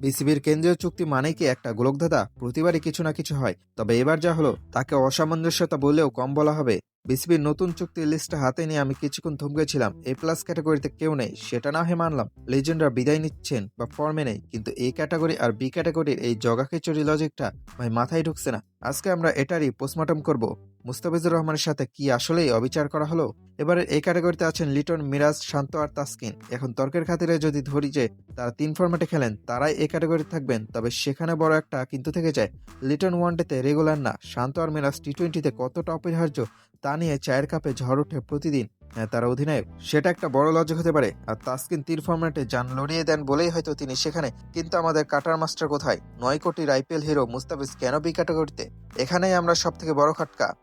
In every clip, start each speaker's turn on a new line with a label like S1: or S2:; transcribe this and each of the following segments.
S1: বিসিবির কেন্দ্রীয় চুক্তি মানে কি একটা গোলকধাঁধা? প্রতিবারই কিছু না কিছু হয়। তবে এবার যা হলো, তাকে অসামঞ্জস্যতা বললেও কম বলা হবে। বিসিবির নতুন চুক্তির লিস্টটা হাতে নিয়ে আমি কিছুক্ষণ থমকেছিলাম এ প্লাস ক্যাটাগরিতে কেউ নেই, সেটা না হয় মানলাম। লেজেন্ডরা বিদায় নিচ্ছেন বা ফর্মে নেই, কিন্তু এ ক্যাটাগরি আর বি ক্যাটাগরির এই জগাখিচুরি লজিকটা ভাই মাথায় ঢুকছে না। আজকে আমরা এটারই পোস্টমর্টম করব। মুস্তাফিজুর রহমানের সাথে কি আসলেই অবিচার করা হলো? এবারে এই ক্যাটাগরিতে আছেন লিটন, মিরাজ, শান্ত আর তাসকিন। এখন তর্কের খাতিরে যদি ধরি যে তারা তিন ফরম্যাটে খেলেন, তারাই এই ক্যাটাগরি থাকবেন। তবে সেখানে বড় একটা কিন্তু থেকে যায়। লিটন ওয়ানডেতে রেগুলার না, শান্ত আর মিরাজ টি টোয়েন্টিতে কতটা অপরিহার্য তা নিয়ে চায়ের কাপে ঝড় ওঠে প্রতিদিন। তারা অধিনায়ক। সেটা একটা বড় লজ্জা হতে পারে। আর তাসকিন তিন ফরম্যাটে যান লড়িয়ে দেন বলেই হয়তো তিনি সেখানে। কিন্তু আমাদের কাটার মাস্টার কোথায়? নয় কোটির আইপিএল হিরো মুস্তাফিজ কেন বি ক্যাটাগরিতে? এখানেই আমরা সব থেকে বড় খাটকা।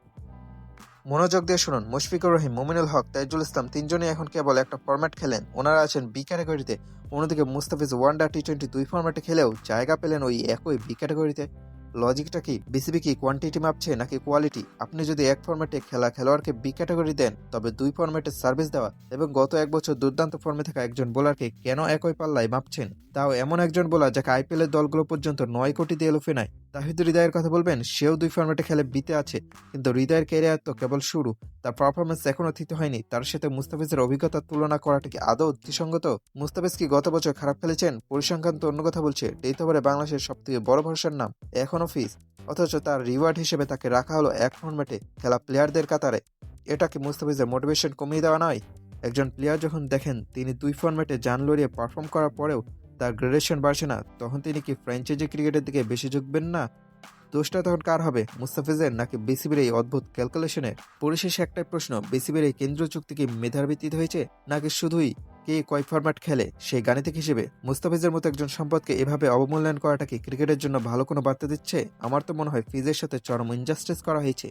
S1: মনোযোগ দিয়ে শুনুন। মুশফিকুর রহিম, মুমিনুল হক, তাইজুল ইসলাম তিনজনই এখন কেবল একটা ফরম্যাট খেলেন। ওনারা আছেন বি ক্যাটাগরিতে। অন্যদিকে মুস্তাফিজ ওয়ানডা টি টোয়েন্টি দুই ফরম্যাটে খেলেও জায়গা পেলেন ওই একই বি ক্যাটাগরিতে। লজিকটা কি? বিসিবি কি কোয়ান্টিটি মাপছে নাকি কোয়ালিটি আপনি যদি এক ফর্মেটে খেলা খেলোয়াড়কে বি ক্যাটাগরি দেন, তবে দুই ফর্মেটে সার্ভিস দেওয়া এবং গত এক বছর দুর্দান্ত ফর্মে থাকা একজন বোলারকে কেন একই পাল্লায় মাপছেন? তাও এমন একজন বোলার যাকে আইপিএলের দলগুলো পর্যন্ত নয় কোটি দিয়ে লুফে নেয় তাহিদ হৃদয়ের কথা বলবেন, সেও দুই ফরম্যাটে খেলে বিতে আছে, কিন্তু হৃদয়ের ক্যারিয়ার তো কেবল শুরু। তার পারফরমেন্স এখনও থিত হয়নি। তার সাথে মুস্তাফিজের অভিজ্ঞতা তুলনা করাটা কি আদৌ যুক্তিসঙ্গত মুস্তাফিজ কি গত বছর খারাপ খেলেছেন? পরিসংখ্যান তো অন্য কথা বলছে। ডেট ওভারে বাংলাদেশের সব থেকে বড় ভরসার নাম এখনও ফিস অথচ তার রিওয়ার্ড হিসেবে তাকে রাখা হলো এক ফর্মেটে খেলা প্লেয়ারদের কাতারে। এটা কি মুস্তাফিজের মোটিভেশন কমিয়ে দেওয়া নয়? একজন প্লেয়ার যখন দেখেন, তিনি দুই ফর্মেটে জান লড়িয়ে পারফর্ম করার পরেও তার গ্রেডেশন বাড়ছে না, তখন তিনি কি ফ্র্যাঞ্চাইজি ক্রিকেটের দিকে বেশি ঝুঁকবেন না? দোষটা তখন কার হবে? মুস্তাফিজের নাকি বিসিবির এই অদ্ভুত ক্যালকুলেশনের পরিশেষে একটাই প্রশ্ন, বিসিবির এই কেন্দ্রীয় চুক্তি কি মেধার ভিত্তিতে হয়েছে, নাকি শুধুই কে কয় ফরম্যাট খেলে সেই গাণিতিক হিসেবে? মুস্তাফিজের মতো একজন সম্পদকে এভাবে অবমূল্যায়ন করাটা কি ক্রিকেটের জন্য ভালো কোনো বার্তা দিচ্ছে? আমার তো মনে হয় ফিজের সাথে চরম ইনজাস্টিস করা হয়েছে।